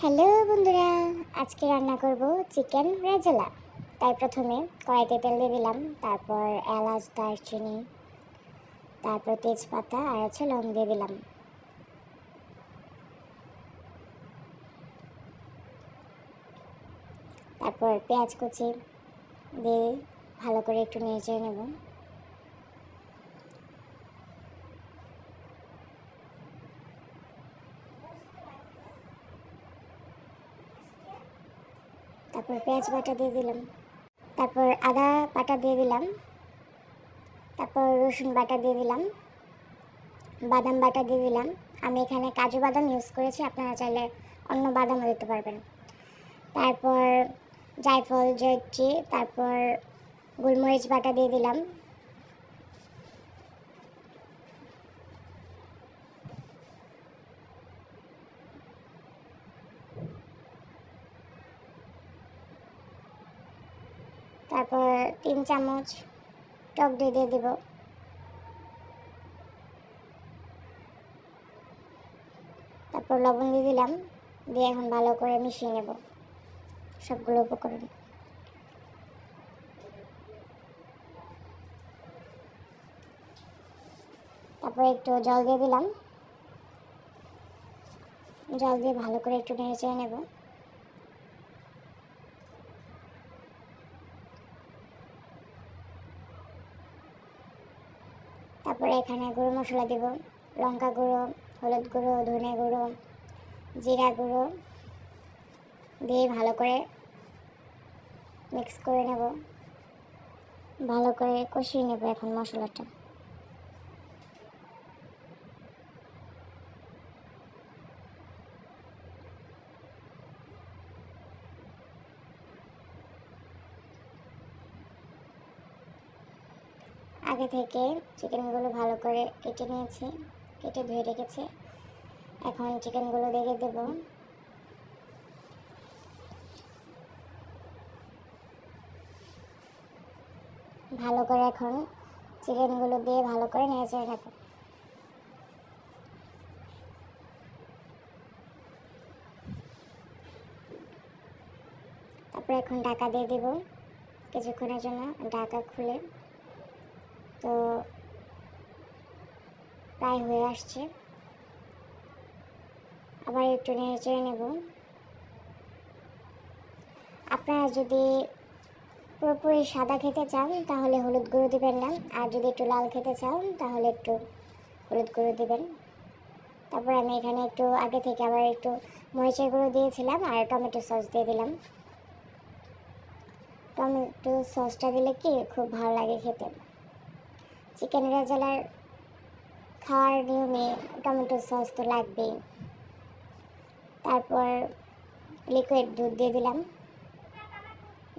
Hello বন্ধুরা, আজকে রান্না করব চিকেন রেজালা। তাই প্রথমে কড়াইতে তেল দিয়ে দিলাম, তারপর এলাচ, দারচিনি, তারপর তেজপাতা আর হচ্ছে লং দিয়ে দিলাম। তারপর পেঁয়াজ কুচি দিয়ে ভালো করে একটু নেড়ে নেব। তারপর পেঁয়াজ বাটা দিয়ে দিলাম। তারপর আদা বাটা দিয়ে দিলাম। তারপর রসুন বাটা দিয়ে দিলাম। বাদাম বাটা দিয়ে দিলাম। আমি এখানে কাজু বাদাম ইউজ করেছি, আপনারা চাইলে অন্য বাদামও দিতে পারবেন। তারপর জায়ফল, জয়ত্রী, তারপর গোলমরিচ বাটা দিয়ে দিলাম। তারপর তিন চামচ টক দই দিয়ে দেব। তারপর লবণ দিয়ে দিলাম, দিয়ে এখন ভালো করে মিশিয়ে নেব সবগুলো উপকরণ। তারপর একটু জল দিয়ে দিলাম। জল দিয়ে ভালো করে একটু নেড়ে চেড়ে নেব। তারপরে এখানে গুঁড়ো মশলা দেব। লঙ্কা গুঁড়ো, হলুদ গুঁড়ো, ধনে গুঁড়ো, জিরা গুঁড়ো দিয়ে ভালো করে মিক্স করে নেব। ভালো করে কষিয়ে নেব এখন মশলাটা। আগে থেকে চিকেনগুলো ভালো করে কেটে নিয়েছি, কেটে ধুয়ে রেখেছি। এখন চিকেনগুলো দিয়ে দেব। ভালো করে এখন চিকেনগুলো দিয়ে ভালো করে নেড়ে নেব। তারপরে এখন ঢাকা দিয়ে দেব কিছুক্ষণের জন্য, ঢাকা খুলে। তো প্রায় হয়ে আসছে। আবার একটু নেড়ে চেড়ে নেব। আপনারা যদি পুরোপুরি সাদা খেতে চান, তাহলে হলুদ গুঁড়ো দিবেন না। আর যদি একটু লাল খেতে চান, তাহলে একটু হলুদ গুঁড়ো দিবেন। তারপর আমি এখানে একটু আগে থেকে আবার একটু মরিচের গুঁড়ো দিয়েছিলাম আর টমেটো সস দিয়ে দিলাম। টমেটো সসটা দিলে কি খুব ভালো লাগে খেতে। চিকেন রেজালার খাওয়ার নিয়মে টমেটো সস তো লাগবেই। তারপর লিকুইড দুধ দিয়ে দিলাম।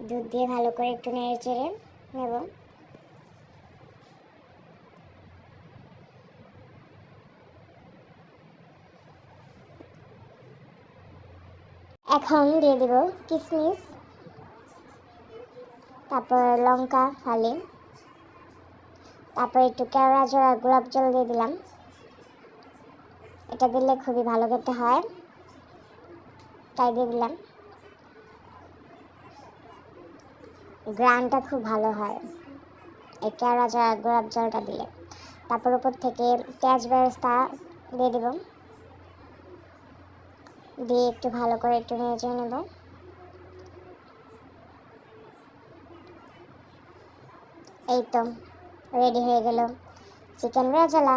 দুধ দিয়ে ভালো করে একটু নেড়ে চেড়ে নেব। এখন দিয়ে দেব কিশমিশ তারপর লঙ্কা ফালি তারপর একটু কেওড়া জোড়া গোলাপ জল দিয়ে দিলাম। এটা দিলে খুবই ভালো খেতে হয়। তাই দিয়ে দিলাম। গ্রানটা খুব ভালো হয় এই কেওড়া জোড়া গোলাপ জলটা দিলে। তারপর উপর থেকে পেঁয়াজ ব্যবস্থা দিয়ে দেব। দিয়ে একটু ভালো করে একটু নেড়ে নেব। এই তো। রেডি হয়ে গেল। চিকেন রেজালা